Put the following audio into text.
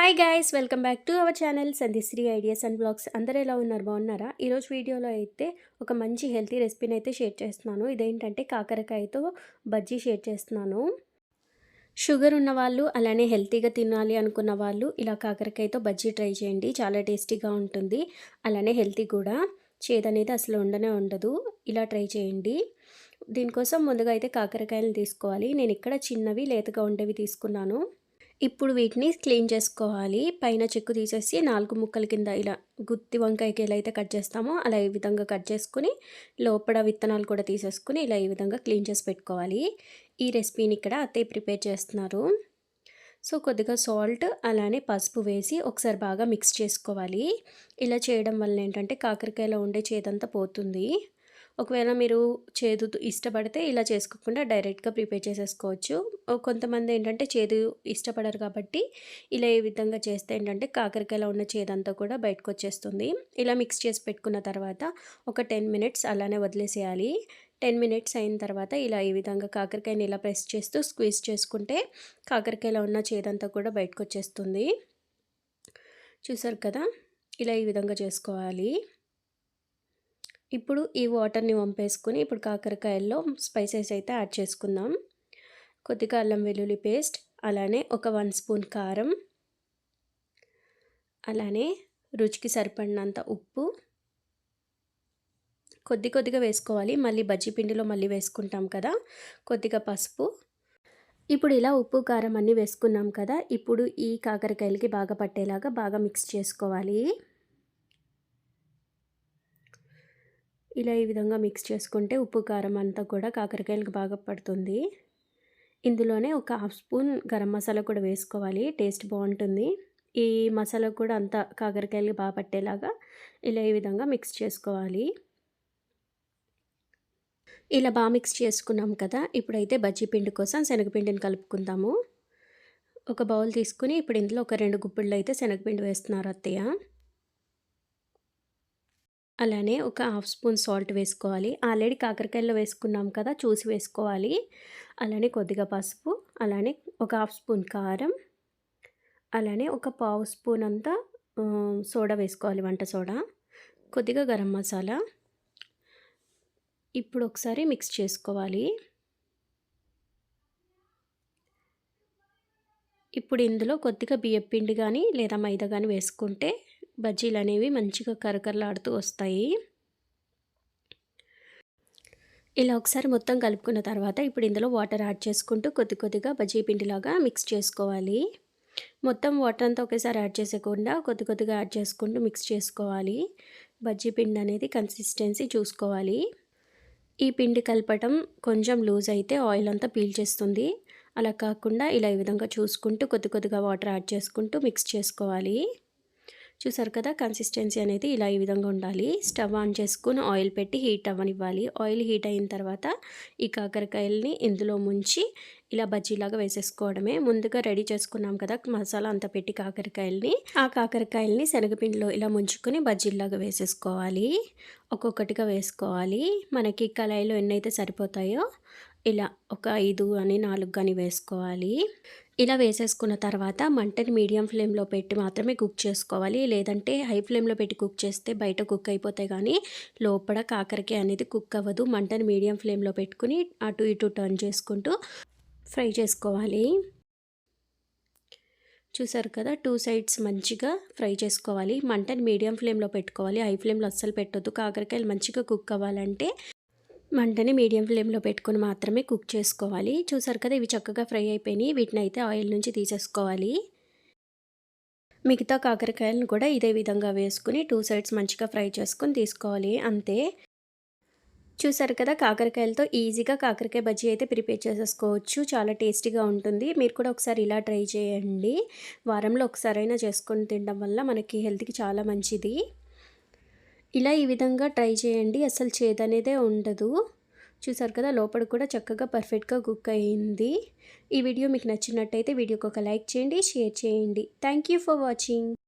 Hi guys welcome back to our channel Sandhisri ideas and blogs అందరూ ఎలా ఉన్నారు? బాగున్నారా? ఈరోజు వీడియోలో అయితే ఒక మంచి హెల్తీ రెసిపీని అయితే షేర్ చేస్తున్నాను. ఇదేంటంటే కాకరకాయతో బజ్జీ షేర్ చేస్తున్నాను. షుగర్ ఉన్న వాళ్ళు అలానే హెల్తీగా తినాలి అనుకున్న వాళ్ళు ఇలా కాకరకాయతో బజ్జీ ట్రై చేయండి. చాలా టేస్టీగా ఉంటుంది. అలానే హెల్తీ కూడా. చేదనేది అసలు ఉండనే ఉండదు. ఇలా ట్రై చేయండి. దీనికోసం ముందుగా అయితే కాకరకాయలు తీసుకోవాలి. నేను ఇక్కడ చిన్నవి లేతగా ఉండేవి తీసుకున్నాను. ఇప్పుడు వీటిని క్లీన్ చేసుకోవాలి. పైన చెక్కు తీసేసి నాలుగు ముక్కల కింద ఇలా గుత్తి వంకాయకి ఎలా అయితే కట్ చేస్తామో అలా ఈ విధంగా కట్ చేసుకుని లోపల విత్తనాలు కూడా తీసేసుకుని ఇలా ఈ విధంగా క్లీన్ చేసి పెట్టుకోవాలి. ఈ రెసిపీని ఇక్కడ అత్తయ్య ప్రిపేర్ చేస్తున్నారు. సో కొద్దిగా సాల్ట్ అలానే పసుపు వేసి ఒకసారి బాగా మిక్స్ చేసుకోవాలి. ఇలా చేయడం వల్ల ఏంటంటే కాకరకాయలో ఉండే చేదంతా పోతుంది. ఒకవేళ మీరు చేదు ఇష్టపడితే ఇలా చేసుకోకుండా డైరెక్ట్గా ప్రిపేర్ చేసేసుకోవచ్చు. కొంతమంది ఏంటంటే చేదు ఇష్టపడరు కాబట్టి ఇలా ఈ విధంగా చేస్తే ఏంటంటే కాకరకాయలో ఉన్న చేదంతా కూడా బయటకు వచ్చేస్తుంది ఇలా మిక్స్ చేసి పెట్టుకున్న తర్వాత ఒక టెన్ మినిట్స్ అలానే వదిలేసేయాలి. టెన్ మినిట్స్ అయిన తర్వాత ఇలా ఈ విధంగా కాకరకాయని ఇలా ప్రెస్ చేస్తూ స్క్వీజ్ చేసుకుంటే కాకరకాయలో ఉన్న చేదంతా కూడా బయటకు వచ్చేస్తుంది చూసారు కదా? ఇలా ఈ విధంగా చేసుకోవాలి. ఇప్పుడు ఈ వాటర్ని వంపేసుకుని ఇప్పుడు కాకరకాయల్లో స్పైసెస్ అయితే యాడ్ చేసుకుందాం. కొద్దిగా అల్లం వెల్లుల్లి పేస్ట్ అలానే ఒక వన్ స్పూన్ కారం అలానే రుచికి సరిపడినంత ఉప్పు. కొద్ది కొద్దిగా వేసుకోవాలి మళ్ళీ బజ్జీ పిండిలో మళ్ళీ వేసుకుంటాం కదా కొద్దిగా పసుపు. ఇప్పుడు ఇలా ఉప్పు కారం అన్నీ వేసుకున్నాం కదా ఇప్పుడు ఈ కాకరకాయలకి బాగా పట్టేలాగా బాగా మిక్స్ చేసుకోవాలి. ఇలా ఈ విధంగా మిక్స్ చేసుకుంటే ఉప్పు కారం అంతా కూడా కాకరకాయలకు బాగా పడుతుంది. ఇందులోనే ఒక హాఫ్ స్పూన్ గరం మసాలా కూడా వేసుకోవాలి టేస్ట్ బాగుంటుంది. ఈ మసాలా కూడా అంతా కాకరకాయలు బాగా పట్టేలాగా ఇలా ఈ విధంగా మిక్స్ చేసుకోవాలి. ఇలా బాగా మిక్స్ చేసుకున్నాం కదా ఇప్పుడైతే బజ్జీ పిండి కోసం శనగపిండిని కలుపుకుందాము. ఒక బౌల్ తీసుకుని ఇప్పుడు ఇందులో ఒక రెండు గుప్పిళ్ళు అయితే శనగపిండి వేస్తున్నారు అత్తయ్య. అలానే ఒక హాఫ్ స్పూన్ సాల్ట్ వేసుకోవాలి. ఆల్రెడీ కాకరకాయలో వేసుకున్నాం కదా చూసి వేసుకోవాలి. అలానే కొద్దిగా పసుపు అలానే ఒక హాఫ్ స్పూన్ కారం అలానే ఒక పావు స్పూన్ అంతా సోడా వేసుకోవాలి వంట సోడా. కొద్దిగా గరం మసాలా. ఇప్పుడు ఒకసారి మిక్స్ చేసుకోవాలి. ఇప్పుడు ఇందులో కొద్దిగా బియ్యం పిండి కానీ లేదా మైదా కానీ వేసుకుంటే బజ్జీలు అనేవి మంచిగా కరకరలాడుతూ వస్తాయి. ఇలా ఒకసారి మొత్తం కలుపుకున్న తర్వాత ఇప్పుడు ఇందులో వాటర్ యాడ్ చేసుకుంటూ కొద్ది కొద్దిగా బజ్జీ పిండిలాగా మిక్స్ చేసుకోవాలి. మొత్తం వాటర్ అంతా ఒకేసారి యాడ్ చేసేయకుండా కొద్ది కొద్దిగా యాడ్ చేసుకుంటూ మిక్స్ చేసుకోవాలి. బజ్జీ పిండి అనేది కన్సిస్టెన్సీ చూసుకోవాలి. ఈ పిండి కలపటం కొంచెం లూజ్ అయితే ఆయిల్ అంతా పీల్చేస్తుంది అలా కాకుండా ఇలా ఈ విధంగా చూసుకుంటూ కొద్ది కొద్దిగా వాటర్ యాడ్ చేసుకుంటూ మిక్స్ చేసుకోవాలి. చూసారు కదా? కన్సిస్టెన్సీ అనేది ఇలా ఈ విధంగా ఉండాలి. స్టవ్ ఆన్ చేసుకుని ఆయిల్ పెట్టి హీట్ అవ్వనివ్వాలి. ఆయిల్ హీట్ అయిన తర్వాత ఈ కాకరకాయలని ఇందులో ముంచి ఇలా బజ్జీలాగా వేసేసుకోవడమే. ముందుగా రెడీ చేసుకున్నాం కదా? మసాలా అంతా పెట్టి కాకరకాయలని. ఆ కాకరకాయలని శనగపిండిలో ఇలా ముంచుకొని బజ్జీలాగా వేసేసుకోవాలి. ఒక్కొక్కటిగా వేసుకోవాలి. మనకి కళాయిలో ఎన్నైతే సరిపోతాయో ఇలా ఒక ఐదు అని నాలుగు కానీ వేసుకోవాలి. ఇలా వేసేసుకున్న తర్వాత మంటని మీడియం ఫ్లేమ్లో పెట్టి మాత్రమే కుక్ చేసుకోవాలి. లేదంటే హై ఫ్లేమ్లో పెట్టి కుక్ చేస్తే బయట కుక్ అయిపోతాయి కానీ లోపల కాకరకాయ అనేది కుక్ అవ్వదు. మంటని మీడియం ఫ్లేమ్లో పెట్టుకుని అటు ఇటు టర్న్ చేసుకుంటూ ఫ్రై చేసుకోవాలి. చూసారు కదా టూ సైడ్స్ మంచిగా ఫ్రై చేసుకోవాలి. మంటని మీడియం ఫ్లేమ్లో పెట్టుకోవాలి. హై ఫ్లేమ్లో అస్సలు పెట్టొద్దు. కాకరకాయలు మంచిగా కుక్ అవ్వాలంటే మంటని మీడియం ఫ్లేమ్లో పెట్టుకొని మాత్రమే కుక్ చేసుకోవాలి. చూసారు కదా ఇవి చక్కగా ఫ్రై అయిపోయినాయి. వీటిని అయితే ఆయిల్ నుంచి తీసేసుకోవాలి. మిగతా కాకరకాయలను కూడా ఇదే విధంగా వేసుకుని టూ సైడ్స్ మంచిగా ఫ్రై చేసుకొని తీసుకోవాలి. అంతే. చూసారు కదా కాకరకాయలతో ఈజీగా కాకరకాయ బజ్జీ అయితే ప్రిపేర్ చేసేసుకోవచ్చు. చాలా టేస్టీగా ఉంటుంది. మీరు కూడా ఒకసారి ఇలా ట్రై చేయండి. వారంలో ఒకసారైనా చేసుకొని తినడం వల్ల మనకి హెల్త్కి చాలా మంచిది. ఇలా ఈ విధంగా ట్రై చేయండి. అసలు చేదనేదే ఉండదు. చూసారు కదా లోపల కూడా చక్కగా పర్ఫెక్ట్గా కుక్ అయ్యింది ఈ వీడియో మీకు నచ్చినట్టయితే వీడియోకి ఒక లైక్ చేయండి షేర్ చేయండి. Thank for watching.